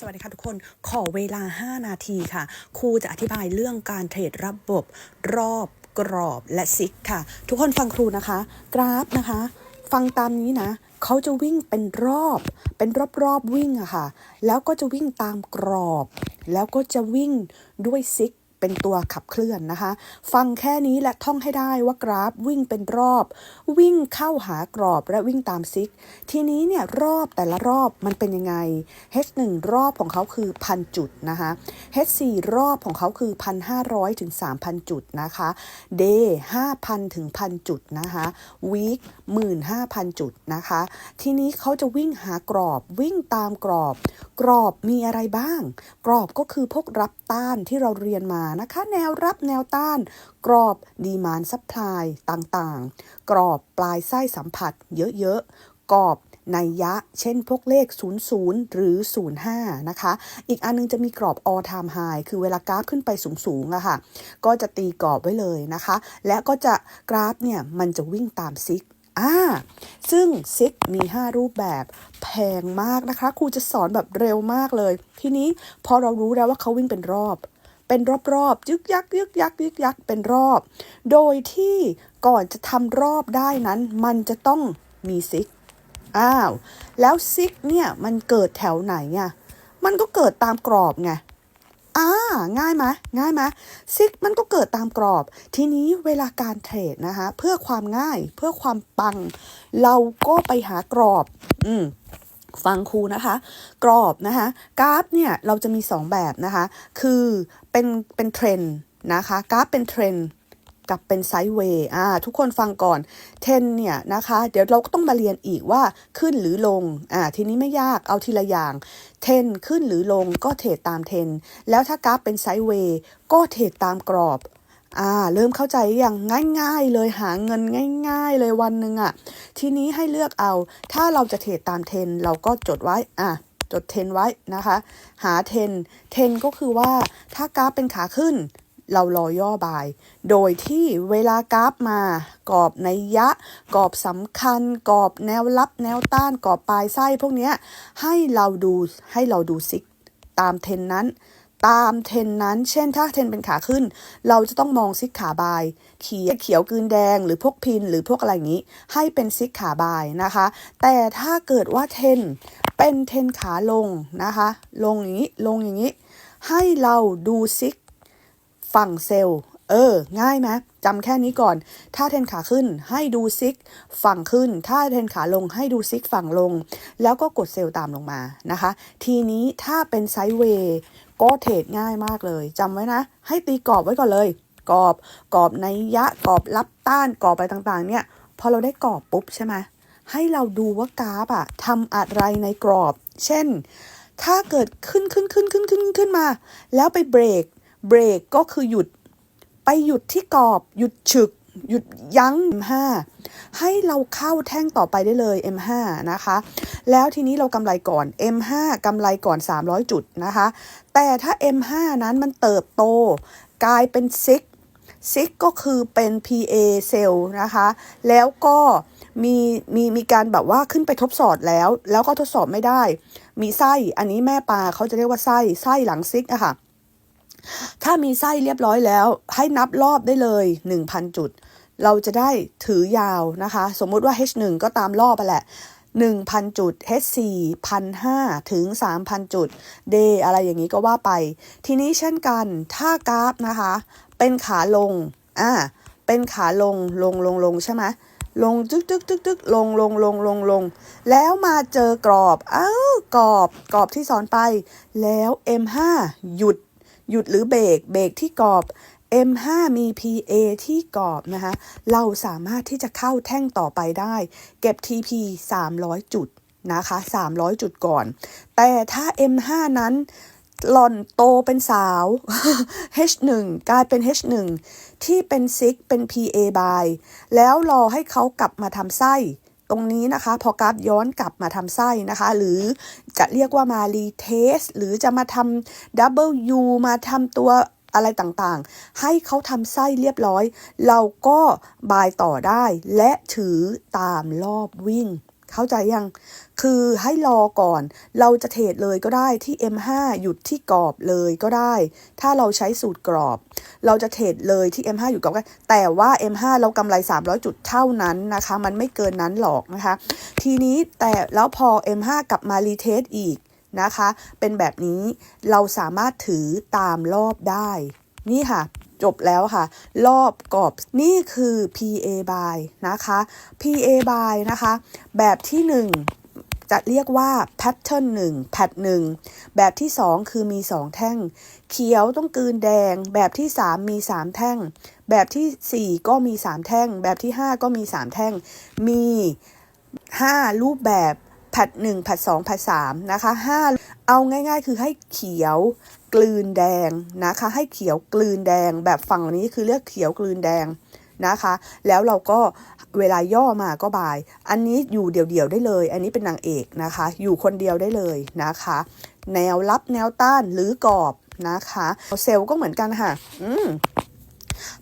สวัสดีค่ะทุกคน ขอเวลา 5 นาทีค่ะ ครูจะอธิบายเรื่องการเทรดระบบ รอบกรอบและซิกค่ะ ทุกคนฟังครูนะคะ กราฟนะคะ ฟังตามนี้นะ เขาจะวิ่งเป็นรอบ เป็นรอบรอบวิ่งอะค่ะ แล้วก็จะวิ่งตามกรอบ แล้วก็จะวิ่งด้วยซิก เป็นตัวขับเคลื่อนนะคะ ฟังแค่นี้และท่องให้ได้ว่ากราฟวิ่งเป็นรอบ วิ่งเข้าหากรอบและวิ่งตามซิก ทีนี้เนี่ยรอบแต่ละรอบมันเป็นยังไง H1 รอบของเขาคือพันจุดนะคะ H4 รอบของเขาคือ 1,500 ถึง 3,000 จุดนะคะ Day 5,000 ถึง 1,000 จุดนะคะ Week 15,000 จุดนะคะ ทีนี้เขาจะวิ่งหากรอบวิ่งตามกรอบ กรอบมีอะไรบ้าง กรอบก็คือพวกรับต้านที่เราเรียนมานะคะ แนวรับแนวต้าน กรอบดีมานซัพพลายต่างๆ กรอบปลายไส้สัมผัสเยอะๆ กรอบในยยะ เช่นพวกเลข 00 หรือ 05 นะคะ อีกอันนึงจะมีกรอบ all time high คือเวลากราฟขึ้นไปสูงๆอะค่ะ ก็จะตีกรอบไว้เลยนะคะ และก็จะกราฟเนี่ย มันจะวิ่งตามซิกอ่าซึ่งซิกมี 5 รูปแบบแพงมากนะคะ ครูจะสอนแบบเร็วมากเลย ทีนี้พอเรารู้แล้วว่าเขาวิ่งเป็นรอบ เป็นรอบๆยึกยักยึกยักยึกยักเป็นรอบ โดยที่ก่อนจะทำรอบได้นั้น มันจะต้องมีซิกอ้าว แล้วซิกเนี่ยมันเกิดแถวไหนอะมันก็เกิดตามกรอบไงอ่าง่ายไหมง่ายไหมซิกมันก็เกิดตามกรอบ ทีนี้เวลาการเทรดนะคะ เพื่อความง่ายเพื่อความปัง เราก็ไปหากรอบ อืม ฟังครูนะคะ กรอบนะคะกราฟเนี่ยเราจะมี 2 แบบนะคะ คือเป็นเป็นเทรนนะคะกราฟเป็นเทรนกับเป็นไซด์เวย์อ่าทุกคนฟังก่อนเทรนเนี่ยนะคะ เดี๋ยวเราก็ต้องมาเรียนอีกว่าขึ้นหรือลงอ่าทีนี้ไม่ยากเอาทีละอย่างเทรนขึ้นหรือลงก็เทรดตามเทรนแล้วถ้ากราฟเป็นไซด์เวย์ก็เทรดตามกรอบ อ่าเริ่มเข้าใจอย่างง่าย ๆ เลยหาเงินง่าย ๆ เลยวันหนึ่งอะ่ะ ทีนี้ให้เลือกเอา ถ้าเราจะเทรดตามเทนเราก็จดไว้อะจดเทนไว้นะคะ หาเทนเทนก็คือว่าถ้ากราฟเป็นขาขึ้น เรารอย่อบาย โดยที่เวลากราฟมากรอบในยะกรอบสำคัญกรอบแนวรับแนวต้านกรอบปลายไส้พวกเนี้ยให้เราดูให้เราดูซิกตามเทนนั้น ตามเทนนั้น เช่น ถ้าเทนเป็นขาขึ้น เราจะต้องมองซิกขาบาย เขียวเขียวกืนแดง หรือพวกพิน หรือพวกอะไรอย่างนี้ ให้เป็นซิกขาบายนะคะ แต่ถ้าเกิดว่าเทนเป็นเทนขาลงนะคะ ลงอย่างนี้ ลงอย่างนี้ ให้เราดูซิกฝั่งเซลล์ เออ ง่ายไหม จำแค่นี้ก่อน ถ้าเทนขาขึ้นให้ดูซิกฝั่งขึ้น ถ้าเทนขาลงให้ดูซิกฝั่งลง แล้วก็กดเซลล์ตามลงมานะคะ ทีนี้ถ้าเป็นไซด์เวย์ก็เทรดง่ายมากเลยจำไว้นะ ให้ตีกรอบไว้ก่อนเลย กรอบกรอบในยยะกรอบรับต้านกรอบไปต่างๆ เนี่ยพอเราได้กรอบปุ๊บใช่ไหมให้เราดูว่ากราฟอะทำอะไรในกรอบ เช่น ถ้าเกิดขึ้นขึ้นขึ้นขึ้นขึ้นขึ้นมา แล้วไปเบรก เบรกก็คือหยุด ไปหยุดที่กรอบ หยุดฉึก หยุดยั้ง M5 ให้เราเข้าแท่งต่อไปได้เลย M5 นะคะ แล้วทีนี้เรากำไรก่อน M5 กำไรก่อน 300 จุดนะคะ แต่ถ้า M5 นั้นมันเติบโต กลายเป็นซิกซิกก็คือเป็น PA เซลล์นะคะ แล้วก็มีมีมีการแบบว่าขึ้นไปทดสอบแล้ว แล้วก็ทดสอบไม่ได้ มีไส้ อันนี้แม่ปลาเขาจะเรียกว่าไส้ ไส้หลังซิกอะค่ะ ถ้ามีไส้เรียบร้อยแล้ว ให้นับรอบได้เลย 1,000 จุด เราจะได้ถือยาวนะคะ สมมุติว่า H1 ก็ตามรอบไปแหละ1,000 จุด H4 1,500 ถึง 3,000 จุด D อะไรอย่างนี้ก็ว่าไป ทีนี้เช่นกัน ถ้ากราฟนะคะ เป็นขาลง อ่า เป็นขาลง ลง ลง ลง ใช่ไหม ลงจึกจึกจึกจึกลง ลง ลง ลง ลง แล้วมาเจอกรอบ เอ้ากรอบ กรอบที่สอนไป แล้ว M5 หยุด หยุดหรือเบรก เบรกที่กรอบ M5 มี PA ที่กรอบนะคะ เราสามารถที่จะเข้าแท่งต่อไปได้ เก็บ TP 300 จุดนะคะ 300 จุดก่อน แต่ถ้า M5 นั้นหล่อนโตเป็นสาว H1 กลายเป็น H1 ที่เป็นซิกเป็น PA by แล้วรอให้เขากลับมาทำไส้ ตรงนี้นะคะ พอกราฟย้อนกลับมาทำไส้นะคะ หรือจะเรียกว่ามารีเทสหรือจะมาทำดับเบิลยูมาทำตัวอะไรต่างๆ ให้เขาทำไส้เรียบร้อย เราก็บายต่อได้และถือตามรอบวิ่ง เข้าใจยัง คือให้รอก่อน เราจะเทรดเลยก็ได้ที่ M5 หยุดที่กรอบเลยก็ได้ ถ้าเราใช้สูตรกรอบ เราจะเทรดเลยที่ M5 อยู่กรอบก็แต่ว่า M5 เรากำไร 300 จุดเท่านั้นนะคะ มันไม่เกินนั้นหรอกนะคะ ทีนี้แต่แล้วพอ M5 กลับมารีเทสอีกนะคะ เป็นแบบนี้เราสามารถถือตามรอบได้ นี่ค่ะ จบแล้วค่ะ รอบกรอบนี่คือ PA by นะคะ PA by นะคะ แบบที่ 1จะเรียกว่า pattern 1 pat 1 แบบที่ 2 คือมี 2 แท่ง เขียวต้องกืนแดง แบบที่ 3 มี 3 แท่ง แบบทีสี่4 ก็มี 3 แท่ง แบบที่ 5 ก็มี 3 แท่ง มี 5 รูปแบบแพทหนึ่งแพทสองแพทสามนะคะห้าเอาง่ายๆ คือให้เขียว กลืนแดงนะคะ ให้เขียวกลืนแดง แบบฝั่งนี้คือเรียกเขียวกลืนแดงนะคะ แล้วเราก็เวลาย่อมาก็บาย อันนี้อยู่เดี่ยวๆได้เลย อันนี้เป็นนางเอกนะคะ อยู่คนเดียวได้เลยนะคะ แนวรับแนวต้านหรือกรอบนะคะเซลล์ก็เหมือนกันค่ะ อืม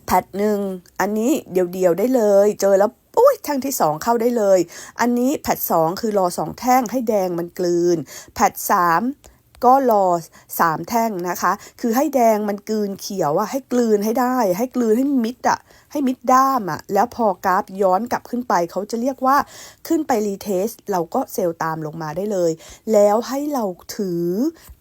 แพทหนึ่งอันนี้เดี่ยวๆได้เลย เจอแล้วอุ้ยแท่งที่ 2 เข้าได้เลย อันนี้แพท2คือรอ 2 แท่งให้แดงมันกลืน แพท3 ก็รอ3แท่งนะคะ คือให้แดงมันกลืนเขียวอะให้กลืนให้ได้ ให้กลืนให้มิดอะให้มิดด้ามอะแล้วพอกราฟย้อนกลับขึ้นไป เขาจะเรียกว่าขึ้นไปรีเทส เราก็เซลล์ตามลงมาได้เลย แล้วให้เราถือ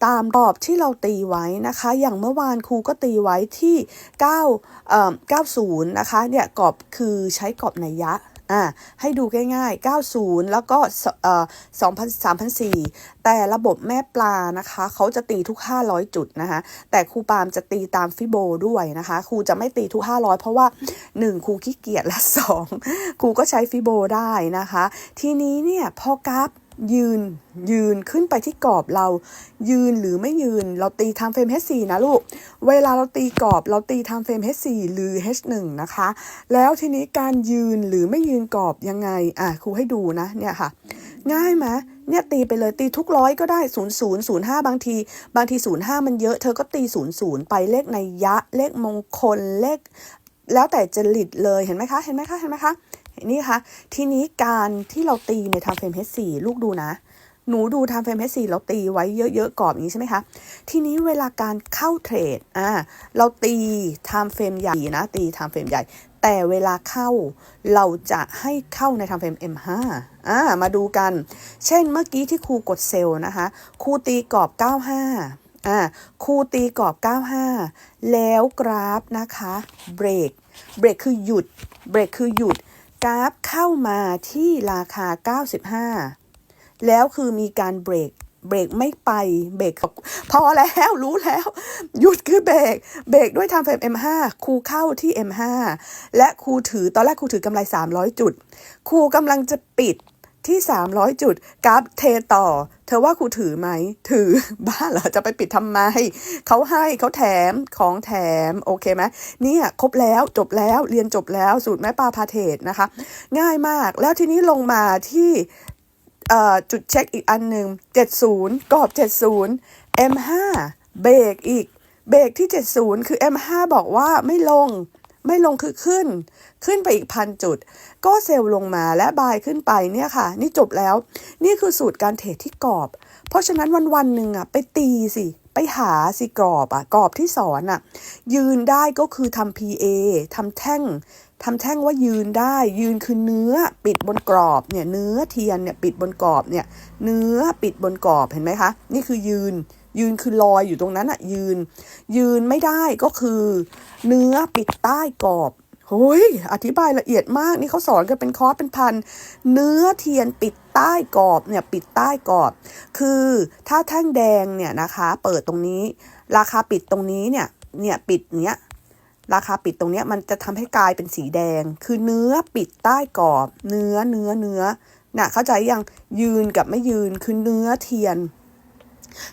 ตามกรอบที่เราตีไว้นะคะ อย่างเมื่อวานครูก็ตีไว้ที่9เอ่อ90 นะคะ เนี่ยกรอบคือใช้กรอบนัยยะ อ่าให้ดูง่ายๆ 90 แล้วก็เอ่อ2,000 3,004แต่ระบบแม่ปลานะคะ เขาจะตีทุก 500 จุดนะคะ แต่ครูปาล์มจะตีตามฟิโบด้วยนะคะ ครูจะไม่ตีทุก 500 เพราะว่า 1 ครูขี้เกียจและ 2 ครูก็ใช้ฟิโบได้นะคะ ทีนี้เนี่ยพอกราฟ ยืนยืนขึ้นไปที่กรอบเรา ยืนหรือไม่ยืน เราตีทำเฟรม H4 นะลูก เวลาเราตีกรอบเราตีทำเฟรม H4 หรือ H1 นะคะ แล้วทีนี้การยืนหรือไม่ยืนกรอบยังไง อะครูให้ดูนะเนี่ยค่ะ ง่ายไหมเนี่ยตีไปเลยตีทุกร้อยก็ได้ 0 0 0 5 บางที บางที 0 5 มันเยอะเธอก็ตี 0 0 ไปเลขในยยะเลขมงคลเลข แล้วแต่จริตเลยเห็นไหมคะ เห็นไหมคะเห็นไหมคะ นี่ค่ะทีนี้การที่เราตีในทำเฟรม H4 ลูกดูนะ หนูดูทำเฟรม H4 เราตีไว้เยอะๆกรอบอย่างนี้ใช่ไหมคะ ทีนี้เวลาการเข้าเทรดอ่าเราตีทำเฟรมใหญ่นะ ตีทำเฟรมใหญ่ แต่เวลาเข้าเราจะให้เข้าในทำเฟรม M5 อ่ามาดูกัน เช่นเมื่อกี้ที่ครูกดเซลล์นะคะครูตีกรอบ 95อ่าครูตีกรอบ 95 แล้วกราฟนะคะ เบรก เบรกคือหยุด เบรกคือหยุด กราฟเข้ามาที่ราคา 95 แล้วคือมีการเบรกเบรกไม่ไปเบรกพอแล้วรู้แล้ว หยุดคือเบรกเบรกด้วยทำเฟรม M5 ครูเข้าที่ M5 และครูถือตอนแรกครูถือกำไร 300 จุด ครูกำลังจะปิด ที่ 300 จุดกราฟเทต่อ เธอว่าครูถือไหม ถือบ้าเหรอจะไปปิดทำไมเขาให้เขาแถมของแถม โอเคไหมเนี่ยครบแล้วจบแล้วเรียนจบแล้วสูตรแม่ปลาพาเทศนะคะ ง่ายมากแล้วทีนี้ลงมาที่จุดเช็คอีกอันหนึ่ง70 กรอบ 70 M5 เบรกอีกเบรกที่ 70 คือ M5 บอกว่าไม่ลง ไม่ลงคือขึ้น ขึ้นไปอีกพันจุด ก็เซลล์ลงมาและบายขึ้นไปเนี่ยค่ะ นี่จบแล้ว นี่คือสูตรการเทรดที่กรอบ เพราะฉะนั้นวันวันๆหนึ่งอะไปตีสิไปหาสิกรอบอะกรอบที่สอนอะ ยืนได้ก็คือทำ PA ทำแท่งทำแท่งว่ายืนได้ ยืนคือเนื้อปิดบนกรอบเนี่ยเนื้อเทียนเนี่ยปิดบนกรอบเนี่ยเนื้อปิดบนกรอบเห็นไหมคะ นี่คือยืน ยืนคือลอยอยู่ตรงนั้นอะยืน ยืนไม่ได้ก็คือ เนื้อปิดใต้กรอบโอ้ยอธิบายละเอียดมากนี่เขาสอนกันเป็นคอร์สเป็นพัน เนื้อเทียนปิดใต้กรอบเนี่ยปิดใต้กรอบ คือถ้าแท่งแดงเนี่ยนะคะ เปิดตรงนี้ ราคาปิดตรงนี้เนี่ยเนี่ยปิดเนี้ยราคาปิดตรงเนี้ยมันจะทำให้กลายเป็นสีแดง คือเนื้อปิดใต้กรอบ เนื้อเนื้อเนื้อน่ะเข้าใจยังยืนกับไม่ยืนคือเนื้อเทียน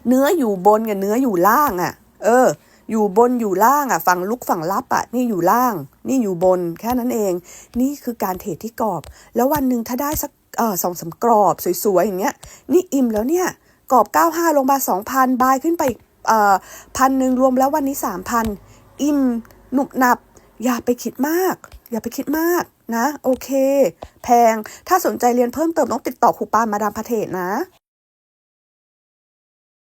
เนื้ออยู่บนกับเนื้ออยู่ล่างอะ่ะ เออ อยู่บนอยู่ล่างอะ่ะ ฝั่งลุกฝั่งรับอะ่ะ นี่อยู่ล่าง นี่อยู่บนแค่นั้นเอง นี่คือการเทรดที่กรอบ แล้ววันหนึ่งถ้าได้สักเออสองสากรอบสวยๆอย่างเงี้ย นี่อิ่มแล้วเนี่ย กรอบ 95 ลงมา 2,000 บายขึ้นไปเอ่อพันหนึ่งรวมแล้ววันนี้ 3,000 อิ่มหนุบหนับ อย่าไปคิดมาก อย่าไปคิดมากนะ โอเค แพงถ้าสนใจเรียนเพิ่มเติมต้องติดต่อครูปามาดามพระเทศนะ